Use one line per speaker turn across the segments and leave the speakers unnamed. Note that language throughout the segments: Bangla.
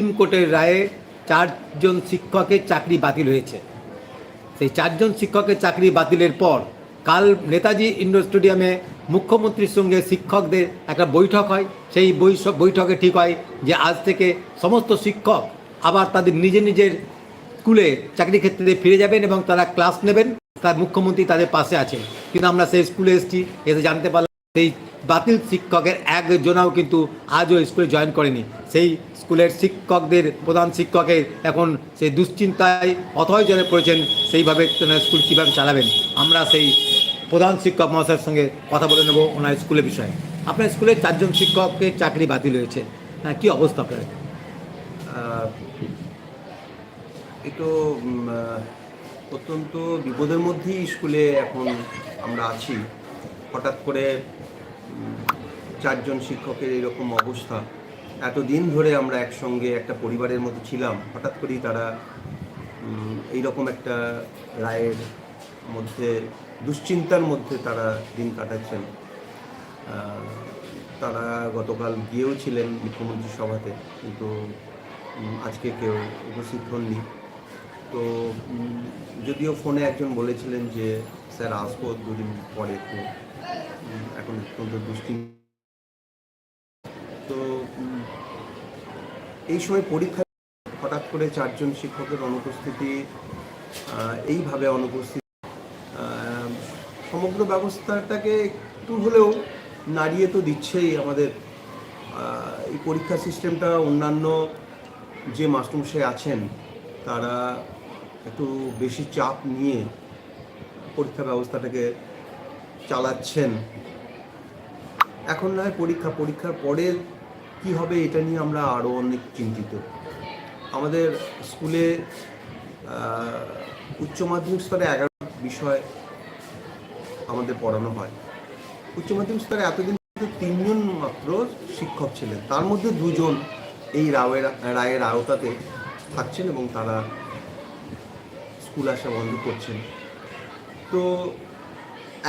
সুপ্রিম কোর্টের রায়ে চারজন শিক্ষকের চাকরি বাতিল হয়েছে। সেই চারজন শিক্ষকের চাকরি বাতিলের পর কাল নেতাজি ইন্ডোর স্টেডিয়ামে মুখ্যমন্ত্রীর সঙ্গে শিক্ষকদের একটা বৈঠক হয়। সেই বৈঠকে ঠিক হয় যে আজ থেকে সমস্ত শিক্ষক আবার তাদের নিজের নিজের স্কুলে চাকরি ক্ষেত্রে ফিরে যাবেন এবং তারা ক্লাস নেবেন। তার মুখ্যমন্ত্রী তাদের পাশে আছেন। কিন্তু আমরা সেই স্কুলে এসেছি, এসে জানতে পারলাম সেই বাতিল শিক্ষকের একজনাও কিন্তু আজও স্কুলে জয়েন করেনি। সেই স্কুলের শিক্ষকদের প্রধান শিক্ষকের এখন সেই দুশ্চিন্তায় অথয় জনে পড়েছেন সেইভাবে স্কুল কীভাবে চালাবেন? আমরা সেই প্রধান শিক্ষক মহাশয়ের সঙ্গে কথা বলে নেব ওনার স্কুলের বিষয়ে। আপনার স্কুলে চারজন শিক্ষকের চাকরি বাতিল হয়েছে। হ্যাঁ কী অবস্থা আপনার?
আহ, এ তো অত্যন্ত বিপদের মধ্যেই স্কুলে এখন আমরা আছি। হঠাৎ করে চারজন শিক্ষকের এরকম অবস্থা। এতদিন ধরে আমরা একসঙ্গে একটা পরিবারের মধ্যে ছিলাম, হঠাৎ করেই তারা এইরকম একটা রায়ের মধ্যে, দুশ্চিন্তার মধ্যে তারা দিন কাটাচ্ছেন। তারা গতকাল গিয়েও ছিলেন মুখ্যমন্ত্রী সভাতে, কিন্তু আজকে কেউ উপস্থিত হননি। তো যদিও ফোনে একজন বলেছিলেন যে, স্যার, আসব দুদিন পরে। এখন অত্যন্ত দুশ্চিন্তা। তো এই সময় পরীক্ষা হঠাৎ করে চারজন শিক্ষকের অনুপস্থিতি এইভাবে অনুপস্থিত সমগ্র ব্যবস্থাটাকে একটু হলেও নাড়িয়ে তো দিচ্ছেই আমাদের এই পরীক্ষা সিস্টেমটা। অন্যান্য যে মাস্টারমশাই আছেন, তারা একটু বেশি চাপ নিয়ে পরীক্ষা ব্যবস্থাটাকে চালাচ্ছেন। এখন নয়, পরীক্ষা, পরীক্ষার পরে কি হবে এটা নিয়ে আমরা আরও অনেক চিন্তিত। আমাদের স্কুলে উচ্চ মাধ্যমিক স্তরে এগারো বিষয় আমাদের পড়ানো হয়। উচ্চ মাধ্যমিক স্তরে এতদিন তিনজন মাত্র শিক্ষক ছিলেন। তার মধ্যে দুজন এই রায়ের রায়ের আওতাতে থাকছেন এবং তারা স্কুল আসা বন্ধ করছেন। তো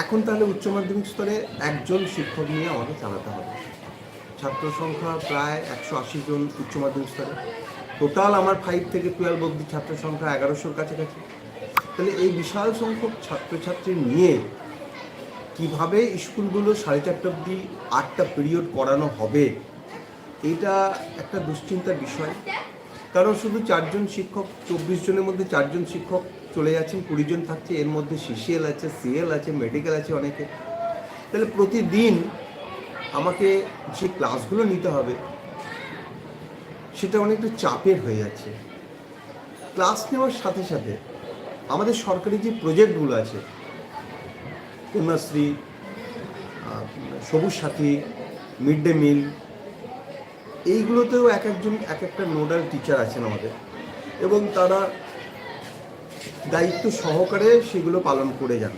এখন তাহলে উচ্চ মাধ্যমিক স্তরে একজন শিক্ষক নিয়ে আমাকে চালাতে হবে। ছাত্র সংখ্যা প্রায় একশো আশি জন উচ্চ মাধ্যমিক স্তরে। টোটাল আমার ফাইভ থেকে টুয়েলভ অব্দি ছাত্র সংখ্যা এগারোশোর কাছাকাছি। তাহলে এই বিশাল সংখ্যক ছাত্রছাত্রী নিয়ে কীভাবে স্কুলগুলো সাড়ে চারটা অবধি, আটটা পিরিয়ড করানো হবে, এটা একটা দুশ্চিন্তার বিষয়। কারণ শুধু চারজন শিক্ষক, চব্বিশ জনের মধ্যে চারজন শিক্ষক চলে যাচ্ছেন, কুড়ি জন থাকছে, এর মধ্যে সিসিএল আছে সিএল আছে মেডিকেল আছে অনেকে। তাহলে প্রতিদিন আমাকে যে ক্লাসগুলো নিতে হবে, সেটা অনেকটা চাপের হয়ে যাচ্ছে। ক্লাস নেওয়ার সাথে সাথে আমাদের সরকারি যে প্রজেক্টগুলো আছে, কন্যাশ্রী সবুজ সাথী মিড ডে মিল এইগুলোতেও এক একজন, এক একটা নোডাল টিচার আছেন আমাদের। এবং তারা দায়িত্ব সহকারে সেগুলো পালন করে যান।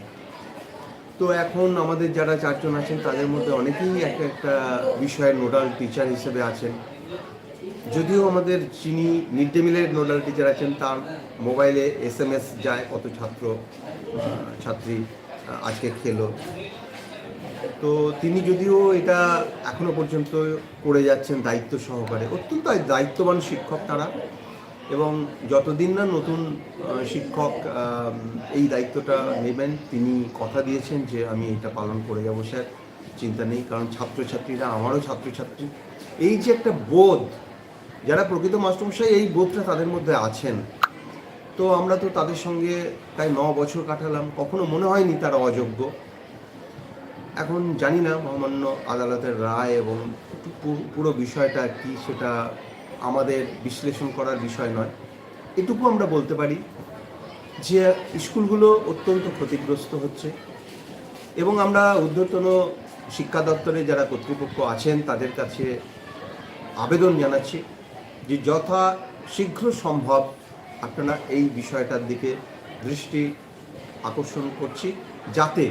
তো এখন আমাদের যারা চারজন আছেন, তাদের মধ্যে অনেকেই এক একটা বিষয়ের নোডাল টিচার হিসেবে আছেন। যদিও আমাদের যিনি মিড ডে মিলের নোডাল টিচার আছেন, তার মোবাইলে এস এম এস যায় কত ছাত্র ছাত্রী আজকে খেলো। তো তিনি যদিও এটা এখনও পর্যন্ত করে যাচ্ছেন দায়িত্ব সহকারে, অত্যন্ত দায়িত্ববান শিক্ষক তারা। এবং যতদিন না নতুন শিক্ষক এই দায়িত্বটা নেবেন, তিনি কথা দিয়েছেন যে আমি এটা পালন করে যাব, স্যার। চিন্তা নেই, কারণ ছাত্রছাত্রীরা আমারও ছাত্রছাত্রী। এই যে একটা বোধ, যারা প্রকৃত মাস্টারমশাই, এই বোধটা তাদের মধ্যে আছেন। তো আমরা তো তাদের সঙ্গে প্রায় ন বছর কাটালাম, কখনো মনে হয়নি তারা অযোগ্য। এখন জানি না, মহামান্য আদালতের রায় এবং পুরো বিষয়টা কি, সেটা আমাদের বিশ্লেষণ করার বিষয় নয়। এটুকু আমরা বলতে পারি যে স্কুলগুলো অত্যন্ত ক্ষতিগ্রস্ত হচ্ছে এবং আমরা ঊর্ধ্বতন শিক্ষা দপ্তরে যারা কর্তৃপক্ষ আছেন তাদের কাছে আবেদন জানাচ্ছি যে যথা শীঘ্র সম্ভব আপনারা এই বিষয়টার দিকে দৃষ্টি আকর্ষণ করছি যাতে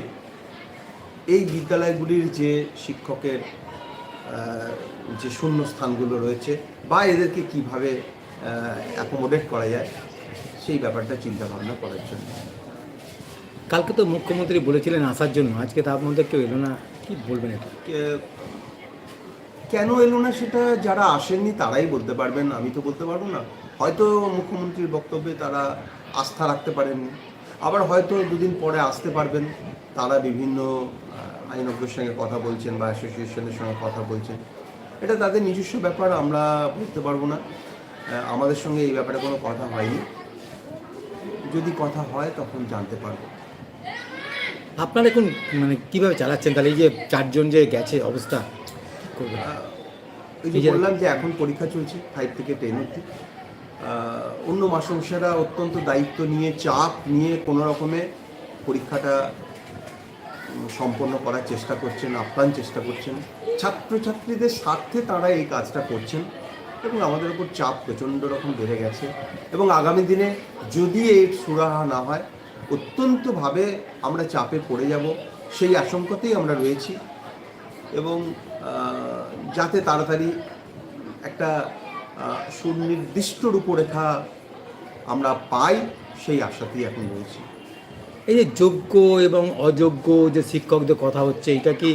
এই বিদ্যালয়গুলির যে শিক্ষকের যে শূন্য স্থানগুলো রয়েছে বা এদেরকে কীভাবে অ্যাকোমোডেট করা যায় সেই ব্যাপারটা চিন্তা ভাবনা করার জন্য।
কালকে তো মুখ্যমন্ত্রী বলেছিলেন আসার জন্য আজকে তার মধ্যে কেউ এলো না কি বলবেন এটা?
কেন এলো না সেটা যারা আসেননি তারাই বলতে পারবেন আমি তো বলতে পারব না। হয়তো মুখ্যমন্ত্রীর বক্তব্যে তারা আস্থা রাখতে পারেননি আবার হয়তো দুদিন পরে আসতে পারবেন তারা বিভিন্ন আইনজ্ঞের সঙ্গে কথা বলছেন বা অ্যাসোসিয়েশনের সঙ্গে কথা বলছেন। এটা তাদের নিজস্ব ব্যাপার আমরা বলতে পারব না। আমাদের সঙ্গে এই ব্যাপারে কোনো কথা হয়নি। যদি কথা হয় তখন জানতে পারব।
আপনারা এখন মানে কীভাবে চালাচ্ছেন? তাহলে এই যে চারজন যে গেছে অবস্থা
ওই যে বললাম যে এখন পরীক্ষা চলছে ফাইভ থেকে টেন অব্দি অন্য মাস্টারমশাইরা অত্যন্ত দায়িত্ব নিয়ে চাপ নিয়ে কোনো রকমে পরীক্ষাটা সম্পন্ন করার চেষ্টা করছেন, আপ্রাণ চেষ্টা করছেন। ছাত্রছাত্রীদের স্বার্থে তারা এই কাজটা করছেন এবং আমাদের উপর চাপ প্রচণ্ড রকম বেড়ে গেছে এবং আগামী দিনে যদি এর সুরাহা না হয়, অত্যন্তভাবে আমরা চাপে পড়ে যাব, সেই আশঙ্কাতেই আমরা রয়েছি এবং যাতে তাড়াতাড়ি একটা সুনির্দিষ্ট রূপরেখা আমরা পাই, সেই আশাতেই এখন রয়েছি।
এই যে যোগ্য এবং অযোগ্য যে শিক্ষকদের কথা হচ্ছে, এটা কি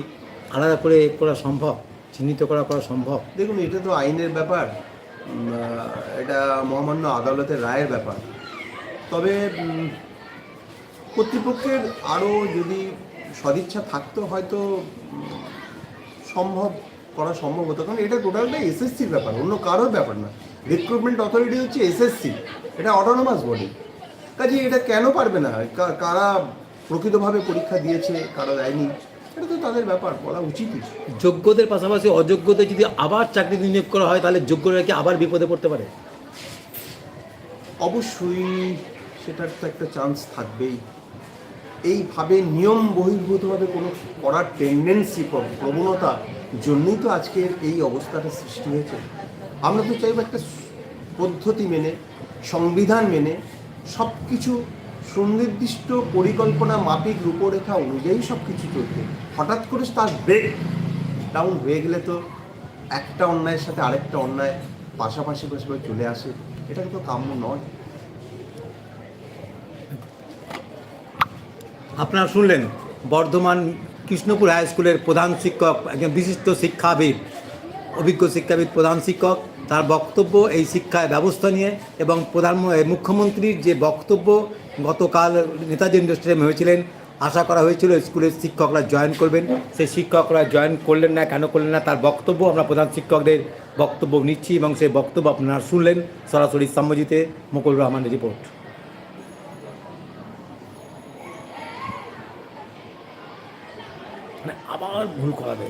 আলাদা করে করা সম্ভব? চিহ্নিত করা করা সম্ভব?
দেখুন, এটা তো আইনের ব্যাপার। এটা মহামান্য আদালতের রায়ের ব্যাপার। তবে কর্তৃপক্ষের আরও যদি সদিচ্ছা থাকতো, হয়তো সম্ভব করা সম্ভব হতো। কারণ এটা টোটালটা এসএসসির ব্যাপার, অন্য কারোর ব্যাপার না। রিক্রুটমেন্ট অথরিটি হচ্ছে এসএসসি, এটা অটোনোমাস বডি কাজে এটা কেন পারবে না? কারা প্রকৃতভাবে পরীক্ষা দিয়েছে কারা দেয়নি? এটা তো তাদের ব্যাপার বলা উচিতই।
যোগ্যদের পাশাপাশি অযোগ্যদের যদি আবার চাকরি নিয়োগ করা হয় তাহলে যোগ্যরা কি আবার বিপদে পড়তে পারে?
অবশ্যই সেটার তো একটা চান্স থাকবেই। এইভাবে নিয়ম বহির্ভূতভাবে কোনো করার টেন্ডেন্সি প্রবণতা জন্যই তো আজকের এই অবস্থাটা সৃষ্টি হয়েছে। আমরা তো চাইব একটা পদ্ধতি মেনে সংবিধান মেনে সব কিছু সুনির্দিষ্ট পরিকল্পনা মাফিক রূপরেখা অনুযায়ী সব কিছু চলতে হঠাৎ করে তার ব্রেক ডাউন হয়ে গেলে তো একটা অন্যায়ের সাথে আরেকটা অন্যায় পাশাপাশি পাশাপাশি চলে আসে। এটা তো কাম্য নয়।
আপনারা শুনলেন, বর্ধমান কৃষ্ণপুর হাই স্কুলের প্রধান শিক্ষক, একজন বিশিষ্ট শিক্ষাবিদ, অভিজ্ঞ শিক্ষাবিদ প্রধান শিক্ষক। তার বক্তব্য এই শিক্ষায় ব্যবস্থা নিয়ে এবং প্রধান মুখ্যমন্ত্রীর যে বক্তব্য গতকাল নেতাজি ইন্ডাস্ট্রিয়ামে হয়েছিলেন আশা করা হয়েছিল স্কুলের শিক্ষকরা জয়েন করবেন। সেই শিক্ষকরা জয়েন করলেন না, কেন করলেন না, তার বক্তব্য আমরা প্রধান শিক্ষকদের বক্তব্য নিচ্ছি এবং সেই বক্তব্য আপনারা শুনলেন সরাসরি সাম্যজিতে মুকুল রহমানের রিপোর্ট। মানে আবার ভুল করাবে